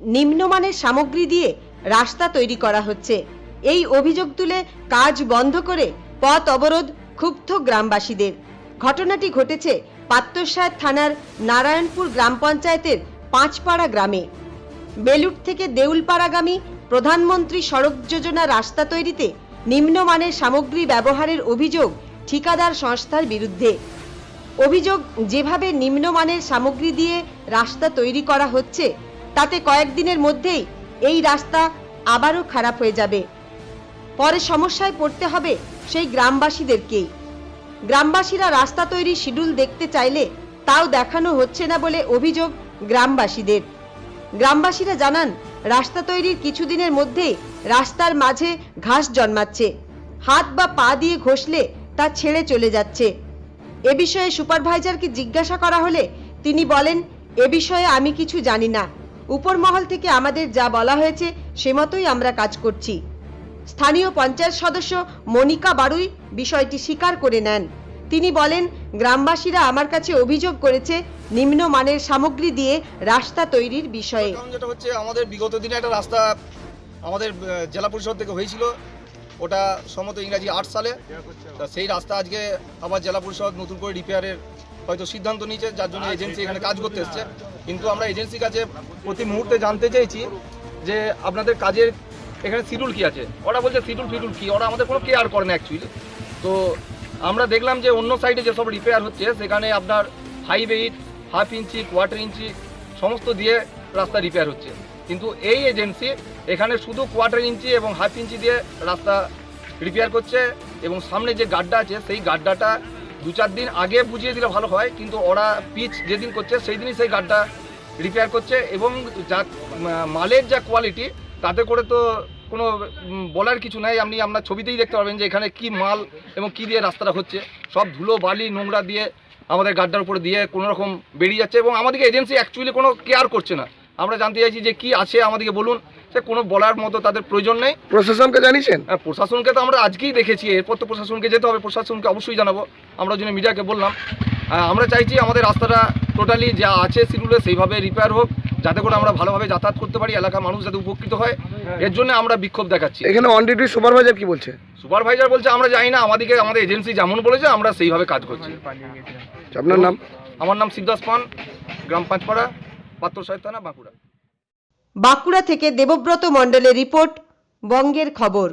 নিম্নমানের সামগ্রী দিয়ে রাস্তা তৈরি করা হচ্ছে। এই অভিযোগ তুলে কাজ বন্ধ করে পথ অবরোধ ক্ষুব্ধ গ্রামবাসীদের। ঘটনাটি ঘটেছে পাত্রসায়র থানার নারায়ণপুর গ্রাম পঞ্চায়েতের পাঁচপাড়া গ্রামে। বেলুট থেকে দেউলপাড়াগামী প্রধানমন্ত্রী সড়ক যোজনা রাস্তা তৈরিতে নিম্নমানের সামগ্রী ব্যবহারের অভিযোগ ঠিকাদার সংস্থার বিরুদ্ধে। অভিযোগ, যেভাবে নিম্নমানের সামগ্রী দিয়ে রাস্তা তৈরি করা হচ্ছে তাতে কয়েকদিনের মধ্যেই এই রাস্তা আবারও খারাপ হয়ে যাবে। পরে সমস্যায় পড়তে হবে সেই গ্রামবাসীদেরকেই। গ্রামবাসীরা রাস্তা তৈরি শিডিউল দেখতে চাইলে তাও দেখানো হচ্ছে না বলে অভিযোগ গ্রামবাসীদের। গ্রামবাসীরা জানান, রাস্তা তৈরির কিছুদিনের মধ্যেই রাস্তার মাঝে ঘাস জন্মাচ্ছে। হাত বা পা দিয়ে ঘষলে তা ছেড়ে চলে যাচ্ছে। এ বিষয়ে সুপারভাইজারকে জিজ্ঞাসা করা হলে তিনি বলেন, এ বিষয়ে আমি কিছু জানি না। উপর মহল থেকে আমাদের যা বলা হয়েছে, সে মতোই আমরা কাজ করছি। স্থানীয় পঞ্চায়েত সদস্য মনিকা বারুই বিষয়টি স্বীকার করে নেন। তিনি বলেন, গ্রামবাসীরা আমার কাছে অভিযোগ করেছে, নিম্নমানের সামগ্রী দিয়ে রাস্তা তৈরির বিষয়ে। যেটা হচ্ছে, আমাদের বিগত দিনে একটা রাস্তা আমাদের জেলা পরিষদ থেকে হয়েছিল। ওটা সম্মত ইংরাজি আট সালে। সেই রাস্তা আজকে আবার জেলা পরিষদ নতুন করে রিপেয়ারের হয়তো সিদ্ধান্ত নিয়েছে, যার জন্য এজেন্সি এখানে কাজ করতে এসছে। কিন্তু আমরা এজেন্সির কাছে প্রতি মুহূর্তে জানতে চেয়েছি যে আপনাদের কাজের এখানে শিডিউল কি আছে। ওরা বলছে শিডিউল ফিডুল কি? ওরা আমাদের কোনো কেয়ার করে না অ্যাকচুয়ালি তো আমরা দেখলাম যে অন্য সাইডে যেসব রিপেয়ার হচ্ছে, সেখানে আপনার five eight half inch quarter inch সমস্ত দিয়ে রাস্তা রিপেয়ার হচ্ছে। কিন্তু এই এজেন্সি এখানে শুধু কোয়ার্টার ইঞ্চি এবং হাফ ইঞ্চি দিয়ে রাস্তা রিপেয়ার করছে এবং সামনে যে গাড্ডা আছে, সেই গাড্ডাটা দু চার দিন আগে বুঝিয়ে দিলে ভালো হয়, কিন্তু ওরা পিচ যেদিন করছে সেই দিনই সেই গাড্ডা রিপেয়ার করছে এবং যা মালের যা কোয়ালিটি তাতে করে তো কোনো বলার কিছু নাই। আপনি আপনার ছবিতেই দেখতে পারবেন যে এখানে কি মাল এবং কি দিয়ে রাস্তাটা হচ্ছে। সব ধুলো, বালি, নোংরা দিয়ে আমাদের গাড্ডার উপরে দিয়ে কোনো রকম বেরিয়ে যাচ্ছে এবং আমাদেরকে এজেন্সি অ্যাকচুয়ালি কোনো কেয়ার করছে না। আমরা জানতে চাইছি যে কি আছে আমাদেরকে বলুন। সে কোনো বলার মতো তাদের প্রয়োজন নেই। প্রশাসনকে জানিয়েছেন? হ্যাঁ, প্রশাসনকে তো আমরা আজকেই দেখেছি। এরপর তো প্রশাসনকে যেতে হবে। প্রশাসনকে অবশ্যই জানাব। আমরা জন্য মিডিয়াকে বললাম। হ্যাঁ, আমরা চাইছি আমাদের রাস্তাটা টোটালি যা আছে শিডিউলে সেইভাবে রিপেয়ার হোক যাতে করে আমরা ভালোভাবে যাতায়াত করতে পারি এলাকার মানুষ যাতে উপকৃত হয়। এর জন্য আমরা বিক্ষোভ দেখাচ্ছি। এখানে অন ডিউটি সুপারভাইজার কি বলছে? সুপারভাইজার বলছে আমরা জানি না। আমাদেরকে আমাদের এজেন্সি যেমন বলেছে আমরা সেইভাবে কাজ করছি। আপনার নাম? আমার নাম সিদ্ধাস পান গ্রাম পাঁচপাড়া পাত্র সাহেব থানা বাঁকুড়া। বাঁকুড়া থেকে দেবব্রত মণ্ডলের রিপোর্ট বঙ্গের খবর।